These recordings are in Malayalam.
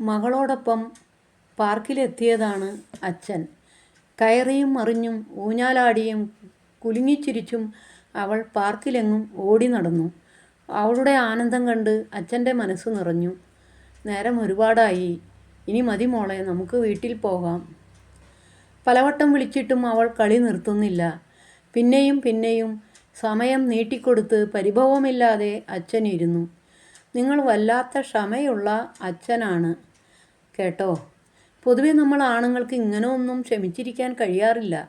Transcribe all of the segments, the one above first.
മകളോടൊപ്പം പാർക്കിലെത്തിയതാണ് അച്ഛൻ. കയറിയും മറിഞ്ഞും ഊഞ്ഞാലാടിയും കുലുങ്ങിച്ചിരിച്ചും അവൾ പാർക്കിലെങ്ങും ഓടി നടന്നു. അവളുടെ ആനന്ദം കണ്ട് അച്ഛന്റെ മനസ്സ് നിറഞ്ഞു. നേരം ഒരുപാടായി. ഇനി മതി മോളെ നമുക്ക് വീട്ടിൽ പോകാം. പലവട്ടം വിളിച്ചിട്ടും അവൾ കളി നിർത്തുന്നില്ല. പിന്നെയും പിന്നെയും സമയം നീട്ടിക്കൊടുത്ത് പരിഭവമില്ലാതെ അച്ഛൻ ഇരുന്നു. നിങ്ങൾ വല്ലാത്ത ക്ഷമയുള്ള അച്ഛനാണ്. കേട്ടോ? പൊതുവെ നമ്മൾ ആണുങ്ങൾക്ക് ഇങ്ങനെ ഒന്നും ക്ഷമിച്ചിരിക്കാൻ കഴിയാറില്ല.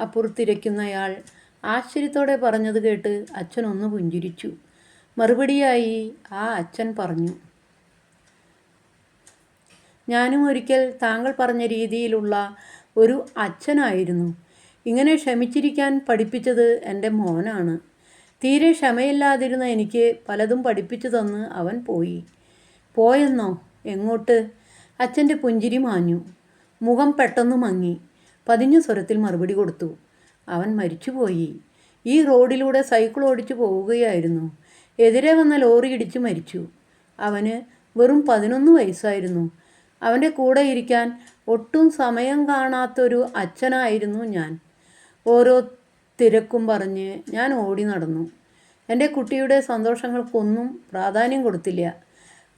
അപ്പുറത്തിരയ്ക്കുന്നയാൾ ആശ്ചര്യത്തോടെ പറഞ്ഞത് കേട്ട് അച്ഛൻ ഒന്ന് പുഞ്ചിരിച്ചു. മറുപടിയായി ആ അച്ഛൻ പറഞ്ഞു ഞാനും ഒരിക്കൽ താങ്കൾ പറഞ്ഞ രീതിയിലുള്ള ഒരു അച്ഛനായിരുന്നു. ഇങ്ങനെ ക്ഷമിച്ചിരിക്കാൻ പഠിപ്പിച്ചത് എന്റെ മോനാണ്. തീരെ ക്ഷമയില്ലാതിരുന്ന എനിക്ക് പലതും പഠിപ്പിച്ചു തന്ന് അവൻ പോയി. പോയെന്നോ? എങ്ങോട്ട്? അച്ഛന്റെ പുഞ്ചിരി മാഞ്ഞു. മുഖം പെട്ടെന്ന് മങ്ങി. പതിഞ്ഞ സ്വരത്തിൽ മറുപടി കൊടുത്തു. അവൻ മരിച്ചുപോയി. ഈ റോഡിലൂടെ സൈക്കിൾ ഓടിച്ചു പോവുകയായിരുന്നു. എതിരെ വന്ന ലോറി ഇടിച്ച് മരിച്ചു. അവന് വെറും പതിനൊന്ന് വയസ്സായിരുന്നു. അവന്റെ കൂടെ ഇരിക്കാൻ ഒട്ടും സമയം കാണാത്തൊരു അച്ഛനായിരുന്നു ഞാൻ. ഓരോ തിരക്കും പറഞ്ഞ് ഞാൻ ഓടി നടന്നു. എന്റെ കുട്ടിയുടെ സന്തോഷങ്ങൾക്കൊന്നും പ്രാധാന്യം കൊടുത്തില്ല.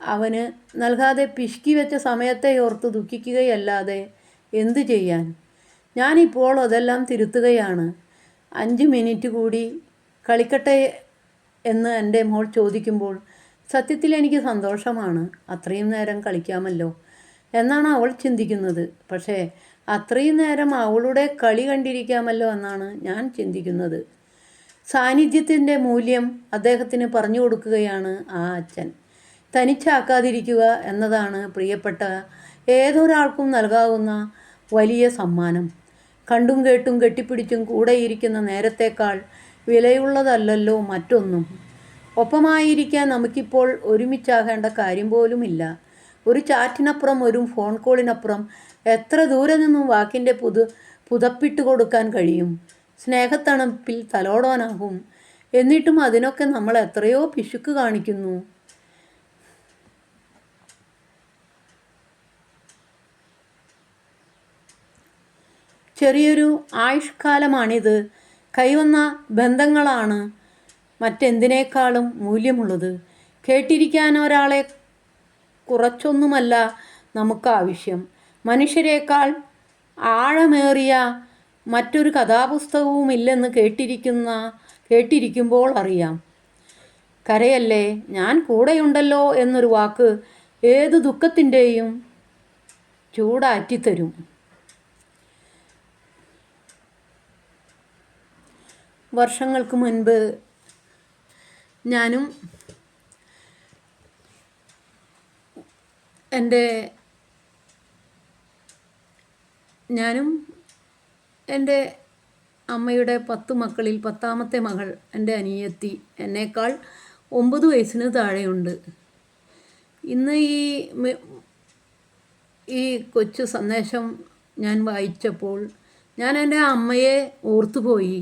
അവന് നൽകാതെ പിശുക്കി വെച്ച സമയത്തെ ഓർത്ത് ദുഃഖിക്കുകയല്ലാതെ എന്തു ചെയ്യാൻ? ഞാനിപ്പോൾ അതെല്ലാം തിരുത്തുകയാണ്. അഞ്ച് മിനിറ്റ് കൂടി കളിക്കട്ടെ എന്ന് എന്റെ മോൾ ചോദിക്കുമ്പോൾ സത്യത്തിൽ എനിക്ക് സന്തോഷമാണ്. അത്രയും നേരം കളിക്കാമല്ലോ എന്നാണ് അവൾ ചിന്തിക്കുന്നത്. പക്ഷേ അത്രയും നേരം അവളുടെ കളി കണ്ടിരിക്കാമല്ലോ എന്നാണ് ഞാൻ ചിന്തിക്കുന്നത്. സാന്നിധ്യത്തിന്റെ മൂല്യം അദ്ദേഹത്തിന് പറഞ്ഞു കൊടുക്കുകയാണ് ആ അച്ഛൻ. തനിച്ചാക്കാതിരിക്കുക എന്നതാണ് പ്രിയപ്പെട്ട ഏതൊരാൾക്കും നൽകാവുന്ന വലിയ സമ്മാനം. കണ്ടും കേട്ടും കെട്ടിപ്പിടിച്ചും കൂടെയിരിക്കുന്ന നേരത്തേക്കാൾ വിലയുള്ളതല്ലല്ലോ മറ്റൊന്നും. ഒപ്പമായിരിക്കാൻ നമുക്കിപ്പോൾ ഒരുമിച്ചാകേണ്ട കാര്യം പോലുമില്ല. ഒരു ചാറ്റിനപ്പുറം ഒരു ഫോൺ കോളിനപ്പുറം എത്ര ദൂരെ നിന്നും വാക്കിന്റെ പുതു പുതപ്പിട്ട് കൊടുക്കാൻ കഴിയും? സ്നേഹത്തണുപ്പിൽ തലോടാനാകും എന്നിട്ടും അതിനൊക്കെ നമ്മൾ എത്രയോ പിശുക്ക് കാണിക്കുന്നു. ചെറിയൊരു ആയുഷ്കാലമാണിത്. കൈവന്ന ബന്ധങ്ങളാണ് മറ്റെന്തിനേക്കാളും മൂല്യമുള്ളത്. കേട്ടിരിക്കാൻ ഒരാളെ കുറച്ചൊന്നുമല്ല നമുക്ക് ആവശ്യം മനുഷ്യരെക്കാൾ ആഴമേറിയ മറ്റൊരു കഥാപുസ്തകവുമില്ലെന്ന് കേട്ടിരിക്കുന്ന കേട്ടിരിക്കുമ്പോൾ അറിയാം. കരയല്ലേ ഞാൻ കൂടെയുണ്ടല്ലോ എന്നൊരു വാക്ക് ഏത് ദുഃഖത്തിന്റെയും ചൂടാറ്റിത്തരും. വർഷങ്ങൾക്ക് മുൻപ് ഞാനും എന്റെ ഞാനും എന്റെ അമ്മയുടെ പത്ത് മക്കളിൽ പത്താമത്തെ മകൾ എന്റെ അനിയത്തി എന്നേക്കാൾ ഒമ്പത് വയസ്സിന് താഴെയുണ്ട്. ഇന്ന് ഈ ഈ കൊച്ചു സന്ദേശം ഞാൻ വായിച്ചപ്പോൾ ഞാൻ എന്റെ അമ്മയെ ഓർത്തുപോയി.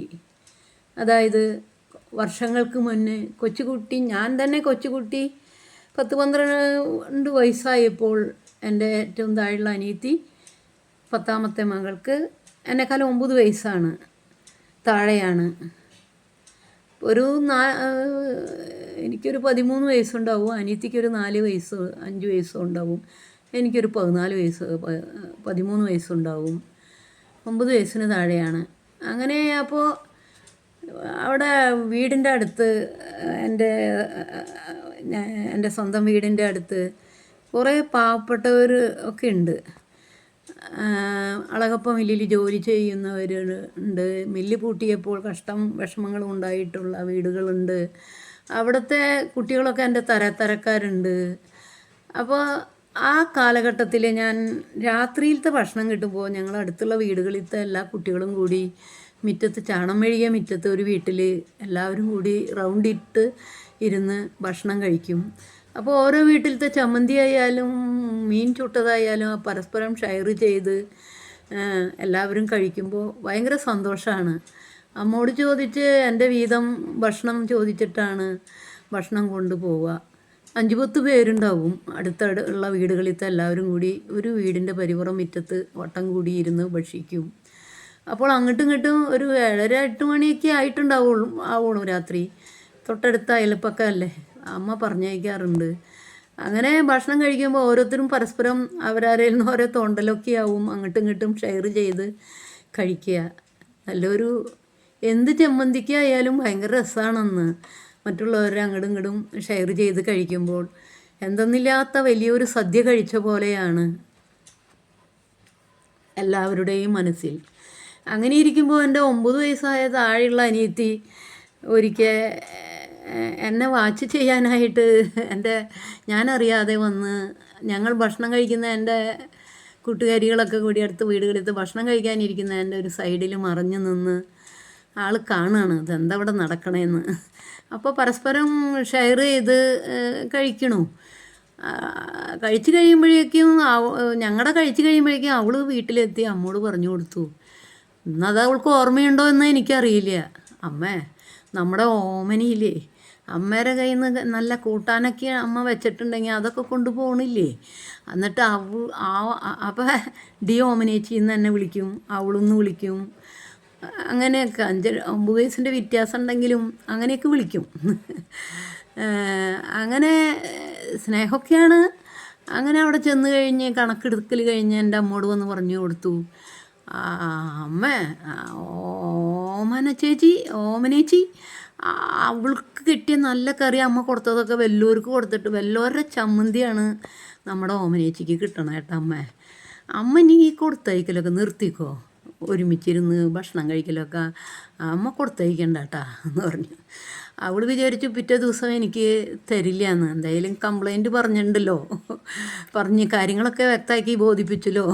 അതായത് വർഷങ്ങൾക്ക് മുന്നേ കൊച്ചുകുട്ടി ഞാൻ തന്നെ കൊച്ചുകുട്ടി പത്ത് പന്ത്രണ്ട് വയസ്സായപ്പോൾ എന്റെ ഏറ്റവും താഴെയുള്ള അനിയത്തി പത്താമത്തെ മകൾക്ക് എന്നെക്കാളും ഒമ്പത് വയസ്സാണ് താഴെയാണ്. ഒരു നാ എനിക്കൊരു പതിമൂന്ന് വയസ്സുണ്ടാവും അനിയത്തിക്കൊരു നാല് വയസ്സ് അഞ്ച് വയസ്സും ഉണ്ടാവും എനിക്കൊരു പതിനാല് വയസ്സ് പതിമൂന്ന് വയസ്സുണ്ടാവും ഒമ്പത് വയസ്സിന് താഴെയാണ്. അങ്ങനെ അപ്പോൾ അവിടെ വീടിന്റെ അടുത്ത് എന്റെ എന്റെ സ്വന്തം വീടിന്റെ അടുത്ത് കുറേ പാവപ്പെട്ടവർ ഒക്കെ ഉണ്ട്. അളകപ്പ മില്ലിൽ ജോലി ചെയ്യുന്നവർ ഉണ്ട്. മില്ല് പൂട്ടിയപ്പോൾ കഷ്ടം വിഷമങ്ങളും ഉണ്ടായിട്ടുള്ള വീടുകളുണ്ട്. അവിടുത്തെ കുട്ടികളൊക്കെ എന്റെ തരത്തരക്കാരുണ്ട്. അപ്പോൾ ആ കാലഘട്ടത്തിൽ ഞാൻ രാത്രിയിലത്തെ ഭക്ഷണം കിട്ടുമ്പോൾ ഞങ്ങൾ അടുത്തുള്ള വീടുകളിലത്തെ എല്ലാ കുട്ടികളും കൂടി മുറ്റത്ത് ചാണം മെഴുകിയ മുറ്റത്ത് ഒരു വീട്ടിൽ എല്ലാവരും കൂടി റൗണ്ടിട്ട് ഇരുന്ന് ഭക്ഷണം കഴിക്കും. അപ്പോൾ ഓരോ വീട്ടിലത്തെ ചമ്മന്തി ആയാലും മീൻ ചുട്ടതായാലും പരസ്പരം ഷെയർ ചെയ്ത് എല്ലാവരും കഴിക്കുമ്പോൾ ഭയങ്കര സന്തോഷമാണ് അമ്മോട് ചോദിച്ച് എന്റെ വീതം ഭക്ഷണം ചോദിച്ചിട്ടാണ് ഭക്ഷണം കൊണ്ടുപോവുക അഞ്ചു പത്ത് പേരുണ്ടാവും. അടുത്തുള്ള വീടുകളിലത്തെ എല്ലാവരും കൂടി ഒരു വീടിന്റെ പരിപുറം മുറ്റത്ത് വട്ടം കൂടി ഇരുന്ന് ഭക്ഷിക്കും അപ്പോൾ അങ്ങോട്ടും ഇങ്ങോട്ടും ഒരു ഏഴര എട്ട് മണിയൊക്കെ ആയിട്ടുണ്ടാവുള്ളൂ ആവുള്ളൂ രാത്രി. തൊട്ടടുത്ത അയൽപ്പക്കമല്ലേ അമ്മ പറഞ്ഞയക്കാറുണ്ട്. അങ്ങനെ ഭക്ഷണം കഴിക്കുമ്പോൾ ഓരോരുത്തരും പരസ്പരം അവരാരിൽ നിന്ന് ഓരോ തോണ്ടലൊക്കെ ആവും അങ്ങോട്ടും ഇങ്ങോട്ടും ഷെയർ ചെയ്ത് കഴിക്കുക. നല്ലൊരു എന്ത് ചമ്മന്തിക്കായാലും ഭയങ്കര രസമാണെന്ന് മറ്റുള്ളവരെ അങ്ങോട്ടും ഇങ്ങോട്ടും ഷെയർ ചെയ്ത് കഴിക്കുമ്പോൾ. എന്തെന്നില്ലാത്ത വലിയൊരു സദ്യ കഴിച്ച പോലെയാണ് എല്ലാവരുടെയും മനസ്സിൽ. അങ്ങനെ ഇരിക്കുമ്പോൾ എന്റെ ഒമ്പത് വയസ്സായ താഴെയുള്ള അനിയത്തി ഒരിക്കൽ എന്നെ വാച്ച് ചെയ്യാനായിട്ട് എന്റെ ഞാനറിയാതെ വന്ന് ഞങ്ങൾ ഭക്ഷണം കഴിക്കുന്ന എന്റെ കൂട്ടുകാരികളൊക്കെ കൂടി അടുത്ത് വീടുകളെടുത്ത് ഭക്ഷണം കഴിക്കാനിരിക്കുന്ന എന്റെ ഒരു സൈഡിൽ മറിഞ്ഞു നിന്ന് ആൾ കാണുകയാണ് ഇതെന്താ ഇവിടെ നടക്കണേന്ന്. അപ്പോൾ പരസ്പരം ഷെയർ ചെയ്ത് കഴിക്കണു. കഴിച്ചു കഴിയുമ്പോഴേക്കും ഞങ്ങളുടെ കഴിച്ചു കഴിയുമ്പോഴേക്കും അവൾ വീട്ടിലെത്തി അമ്മോട് പറഞ്ഞു കൊടുത്തു. ഇന്നത് അവൾക്ക് ഓർമ്മയുണ്ടോ എന്ന് എനിക്കറിയില്ല. അമ്മേ നമ്മുടെ ഓമനിയില്ലേ അമ്മയുടെ കയ്യിൽ നിന്ന് നല്ല കൂട്ടാനൊക്കെ അമ്മ വെച്ചിട്ടുണ്ടെങ്കിൽ അതൊക്കെ കൊണ്ടുപോകണില്ലേ? എന്നിട്ട് അവൾ ആ അപ്പം ഡി ഓമനേച്ചി എന്ന് എന്നെ വിളിക്കും അവളൊന്ന് വിളിക്കും. അങ്ങനെയൊക്കെ അഞ്ച് ഒമ്പത് വയസ്സിന്റെ വ്യത്യാസം ഉണ്ടെങ്കിലും അങ്ങനെയൊക്കെ വിളിക്കും. അങ്ങനെ സ്നേഹമൊക്കെയാണ്. അങ്ങനെ അവിടെ ചെന്ന് കഴിഞ്ഞ് കണക്കെടുക്കൽ കഴിഞ്ഞ് എന്റെ അമ്മോട് വന്ന് പറഞ്ഞു കൊടുത്തു. അമ്മ ഓമന ചേച്ചി ഓമനേച്ചി. അവൾക്ക് കിട്ടിയ നല്ല കറി അമ്മ കൊടുത്തതൊക്കെ വല്ലൂർക്ക് കൊടുത്തിട്ട് വല്ലോരുടെ ചമ്മന്തിയാണ് നമ്മുടെ ഓമനേച്ചിക്ക് കിട്ടണ കേട്ടോ അമ്മ. അമ്മ നീ ഈ കൊടുത്തയക്കലൊക്കെ നിർത്തിക്കോ? ഒരുമിച്ചിരുന്ന് ഭക്ഷണം കഴിക്കലൊക്കെ അമ്മ കൊടുത്തയക്കണ്ട കേട്ടാ എന്ന് പറഞ്ഞു. അവൾ വിചാരിച്ചു പിറ്റേ ദിവസം എനിക്ക് തരില്ല എന്ന് എന്തായാലും കംപ്ലൈന്റ് പറഞ്ഞിട്ടുണ്ടല്ലോ. പറഞ്ഞ് കാര്യങ്ങളൊക്കെ വ്യക്തമാക്കി ബോധിപ്പിച്ചല്ലോ.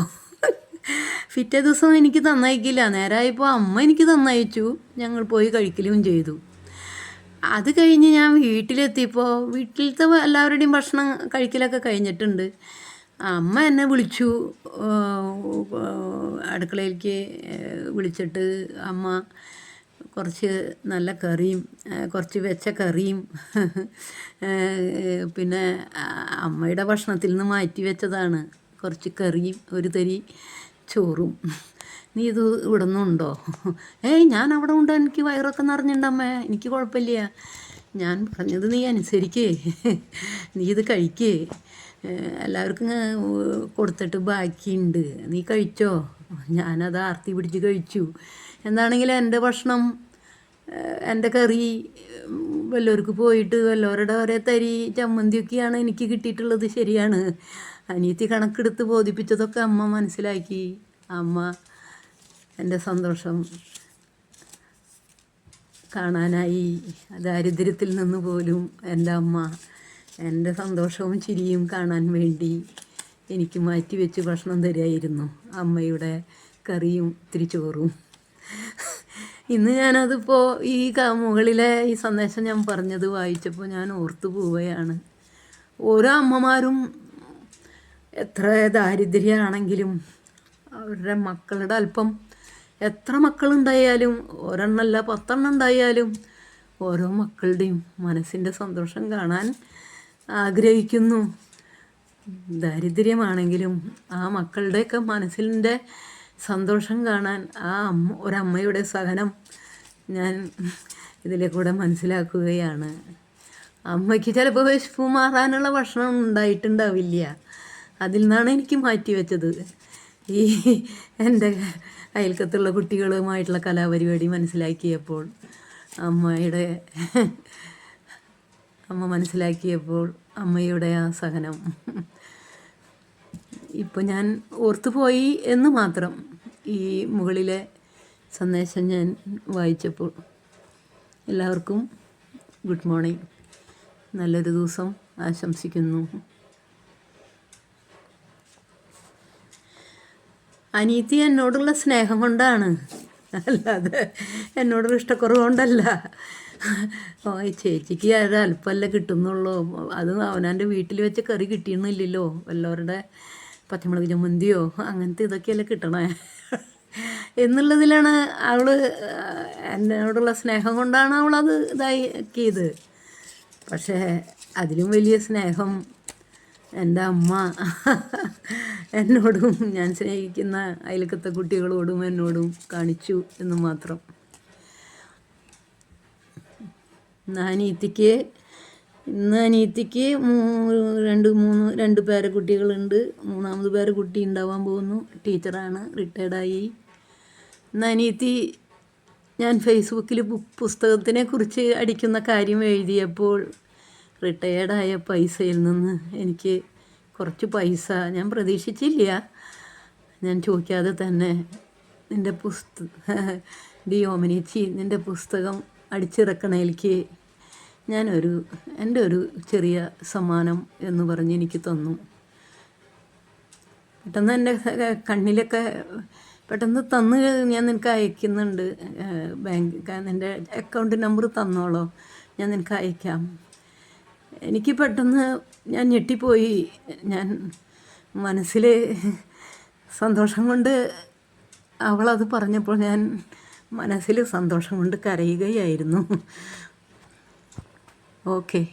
പിറ്റേ ദിവസം എനിക്ക് തന്നയക്കില്ല നേരായപ്പോൾ അമ്മ എനിക്ക് തന്നയച്ചു ഞങ്ങൾ പോയി കഴിക്കലും ചെയ്തു. അത് കഴിഞ്ഞ് ഞാൻ വീട്ടിലെത്തിയപ്പോൾ വീട്ടിലത്തെ എല്ലാവരുടെയും ഭക്ഷണം കഴിക്കലൊക്കെ കഴിഞ്ഞിട്ടുണ്ട്. അമ്മ എന്നെ വിളിച്ചു. അടുക്കളയിലേക്ക് വിളിച്ചിട്ട് അമ്മ കുറച്ച് നല്ല കറിയും കുറച്ച് വെച്ച കറിയും പിന്നെ അമ്മയുടെ ഭക്ഷണത്തിൽ നിന്ന് മാറ്റി വെച്ചതാണ്. കുറച്ച് കറിയും ഒരു തരി ചോറും. നീ ഇത് ഇവിടെ നിന്നുണ്ടോ ഏയ് ഞാൻ അവിടെ ഉണ്ടോ. എനിക്ക് വയറൊക്കെ നിറഞ്ഞിട്ടുണ്ടമ്മേ എനിക്ക് കുഴപ്പമില്ല. ഞാൻ പറഞ്ഞത് നീ അനുസരിക്കേ. നീ ഇത് കഴിക്കേ. എല്ലാവർക്കും കൊടുത്തിട്ട് ബാക്കിയുണ്ട്. നീ കഴിച്ചോ? ഞാനത് ആർത്തി പിടിച്ച് കഴിച്ചു. എന്താണെങ്കിലും എന്റെ ഭക്ഷണം എന്റെ കറി വല്ലവർക്ക് പോയിട്ട് വല്ലവരുടെ ഒരേ തരി ചമ്മന്തിയൊക്കെയാണ് എനിക്ക് കിട്ടിയിട്ടുള്ളത്. ശരിയാണ്. അനിയത്തി കണക്കെടുത്ത് ബോധിപ്പിച്ചതൊക്കെ അമ്മ മനസ്സിലാക്കി. അമ്മ എന്റെ സന്തോഷം കാണാനായി. ദാരിദ്ര്യത്തിൽ നിന്ന് പോലും എന്റെ അമ്മ എന്റെ സന്തോഷവും ചിരിയും കാണാൻ വേണ്ടി എനിക്ക് മാറ്റി വെച്ച് ഭക്ഷണം തരികയായിരുന്നു. അമ്മയുടെ കറിയും ഇത്തിരി ചോറും. ഇന്ന് ഞാനതിപ്പോൾ ഈ മുകളിലെ ഈ സന്ദേശം ഞാൻ പറഞ്ഞത് വായിച്ചപ്പോൾ ഞാൻ ഓർത്തു പോവുകയാണ്. ഓരോ അമ്മമാരും എത്ര ദാരിദ്ര്യമാണെങ്കിലും അവരുടെ മക്കളുടെ അല്പം എത്ര മക്കളുണ്ടായാലും ഒരെണ്ണമല്ല പത്തെണ്ണം ഉണ്ടായാലും ഓരോ മക്കളുടെയും മനസ്സിന്റെ സന്തോഷം കാണാൻ ആഗ്രഹിക്കുന്നു. ദാരിദ്ര്യമാണെങ്കിലും ആ മക്കളുടെയൊക്കെ മനസ്സിന്റെ സന്തോഷം കാണാൻ ആ അമ്മ ഒരമ്മയുടെ സഹനം ഞാൻ ഇതിലെ കൂടെ മനസ്സിലാക്കുകയാണ്. അമ്മയ്ക്ക് ചിലപ്പോൾ വിശപ്പ് മാറാനുള്ള ഭക്ഷണം ഉണ്ടായിട്ടുണ്ടാവില്ല. അതിൽ നിന്നാണ് എനിക്ക് മാറ്റി വെച്ചത്. ഈ എന്റെ അയൽക്കത്തുള്ള കുട്ടികളുമായിട്ടുള്ള കലാപരിപാടി മനസ്സിലാക്കിയപ്പോൾ അമ്മയുടെ അമ്മ മനസ്സിലാക്കിയപ്പോൾ അമ്മയുടെ ആ സഹനം. ഇപ്പോൾ ഞാൻ ഓർത്തുപോയി എന്ന് മാത്രം ഈ മുകളിലെ സന്ദേശം ഞാൻ വായിച്ചപ്പോൾ. എല്ലാവർക്കും ഗുഡ് മോർണിംഗ്. നല്ലൊരു ദിവസം ആശംസിക്കുന്നു. അനീതി എന്നോടുള്ള സ്നേഹം കൊണ്ടാണ്. അല്ലാതെ എന്നോടൊരു ഇഷ്ടക്കുറവ് കൊണ്ടല്ല. ഓ ചേച്ചിക്ക് അത് അല്പമല്ലേ കിട്ടുന്നുള്ളൂ. അത് അവനാന്റെ വീട്ടിൽ വെച്ച് കറി കിട്ടിയെന്നില്ലല്ലോ. വല്ലവരുടെ പച്ചമുളക് ചമ്മന്തിയോ അങ്ങനത്തെ ഇതൊക്കെയല്ലേ കിട്ടണേ. എന്നുള്ളതിലാണ് അവൾ എന്നോടുള്ള സ്നേഹം കൊണ്ടാണ് അവളത് ഇതാക്കിയത്. പക്ഷേ അതിലും വലിയ സ്നേഹം എന്റെ അമ്മ എന്നോടും ഞാൻ സ്നേഹിക്കുന്ന അയൽക്കത്തെ കുട്ടികളോടും എന്നോടും കാണിച്ചു എന്ന് മാത്രം. നാനീത്തിക്ക് ഇന്ന് അനീത്തിക്ക് മൂ- രണ്ട് മൂന്ന് രണ്ട് പേരക്കുട്ടികളുണ്ട് മൂന്നാമത് പേരക്കുട്ടി ഉണ്ടാവാൻ പോകുന്നു. ടീച്ചറാണ് റിട്ടയർഡായി. ഇന്ന് അനീത്തി ഞാൻ ഫേസ്ബുക്കിൽ പുസ്തകത്തിനെ കുറിച്ച് അടിക്കുന്ന കാര്യം എഴുതിയപ്പോൾ റിട്ടയേർഡായ പൈസയിൽ നിന്ന് എനിക്ക് കുറച്ച് പൈസ ഞാൻ പ്രതീക്ഷിച്ചില്ല. ഞാൻ ചോദിക്കാതെ തന്നെ നിന്റെ പുസ്ത ഡി ഓമനിച്ചി നിന്റെ പുസ്തകം അടിച്ചിറക്കണേൽക്ക് ഞാനൊരു എന്റെ ഒരു ചെറിയ സമ്മാനം എന്ന് പറഞ്ഞ് എനിക്ക് തന്നു. പെട്ടെന്ന് എന്റെ കണ്ണിലൊക്കെ പെട്ടെന്ന് തന്ന് ഞാൻ നിനക്ക് അയക്കുന്നുണ്ട്. ബാങ്ക് നിന്റെ അക്കൗണ്ട് നമ്പർ തന്നോളോ. ഞാൻ നിനക്ക് അയക്കാം. എനിക്ക് പെട്ടെന്ന് ഞാൻ ഞെട്ടിപ്പോയി. ഞാൻ മനസ്സിൽ സന്തോഷം കൊണ്ട് അവളത് പറഞ്ഞപ്പോൾ ഞാൻ മനസ്സിൽ സന്തോഷം കൊണ്ട് കരയുകയായിരുന്നു. ഓക്കെ.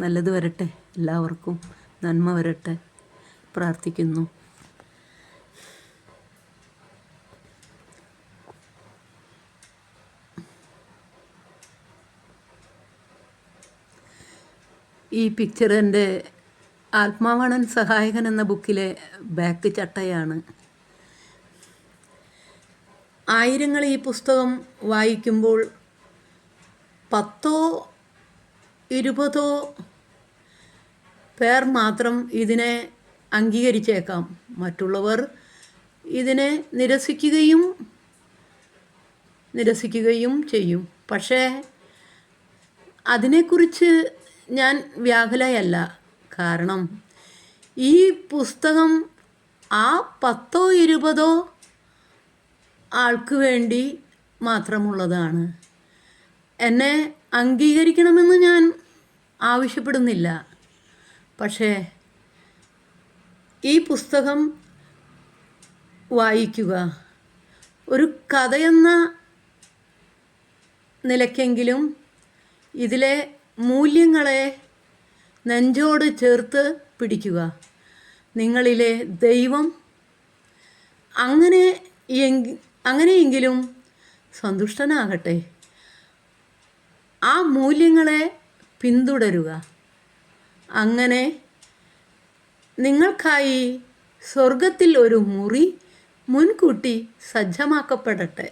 നല്ലത് വരട്ടെ. എല്ലാവർക്കും നന്മ വരട്ടെ. പ്രാർത്ഥിക്കുന്നു. ഈ പിക്ചർ എന്റെ ആത്മാവണൻ സഹായകൻ എന്ന ബുക്കിലെ ബാക്ക് ചട്ടയാണ്. ആയിരങ്ങൾ ഈ പുസ്തകം വായിക്കുമ്പോൾ പത്തോ ഇരുപതോ പേർ മാത്രം ഇതിനെ അംഗീകരിച്ചേക്കാം. മറ്റുള്ളവർ ഇതിനെ നിരസിക്കുകയും നിരസിക്കുകയും ചെയ്യും. പക്ഷേ അതിനെക്കുറിച്ച് ഞാൻ വ്യാകുലയല്ല. കാരണം ഈ പുസ്തകം ആ പത്തോ ഇരുപതോ ആൾക്ക് വേണ്ടി മാത്രമുള്ളതാണ്. എന്നെ അംഗീകരിക്കണമെന്ന് ഞാൻ ആവശ്യപ്പെടുന്നില്ല. പക്ഷേ ഈ പുസ്തകം വായിക്കുക ഒരു കഥയെന്ന നിലയ്ക്കെങ്കിലും ഇതിലെ മൂല്യങ്ങളെ നെഞ്ചോട് ചേർത്ത് പിടിക്കുക. നിങ്ങളിലെ ദൈവം അങ്ങനെ അങ്ങനെയെങ്കിലും സന്തുഷ്ടനാകട്ടെ. ആ മൂല്യങ്ങളെ പിന്തുടരുക. അങ്ങനെ നിങ്ങൾക്കായി സ്വർഗത്തിൽ ഒരു മുറി മുൻകൂട്ടി സജ്ജമാക്കപ്പെടട്ടെ.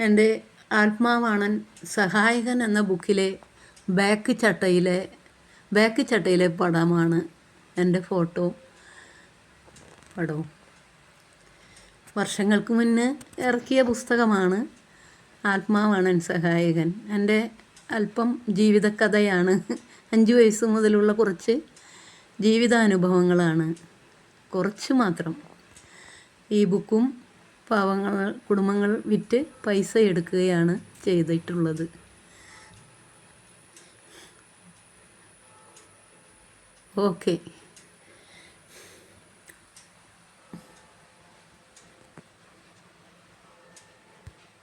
എന്റെ ആത്മാവാണൻ സഹായകൻ എന്ന ബുക്കിലെ ബാക്ക് ചട്ടയിലെ ബാക്ക് ചട്ടയിലെ പടമാണ് എന്റെ ഫോട്ടോ പടവും. വർഷങ്ങൾക്ക് മുന്നേ ഇറക്കിയ പുസ്തകമാണ് ആത്മാവാണൻ സഹായകൻ. എന്റെ അല്പം ജീവിതകഥയാണ് അഞ്ച് വയസ്സ് മുതലുള്ള കുറച്ച് ജീവിതാനുഭവങ്ങളാണ്. കുറച്ച് മാത്രം. ഈ ബുക്കും പാവങ്ങൾ കുടുംബങ്ങൾ വിറ്റ് പൈസ എടുക്കുകയാണ് ചെയ്തിട്ടുള്ളത്. ഓക്കെ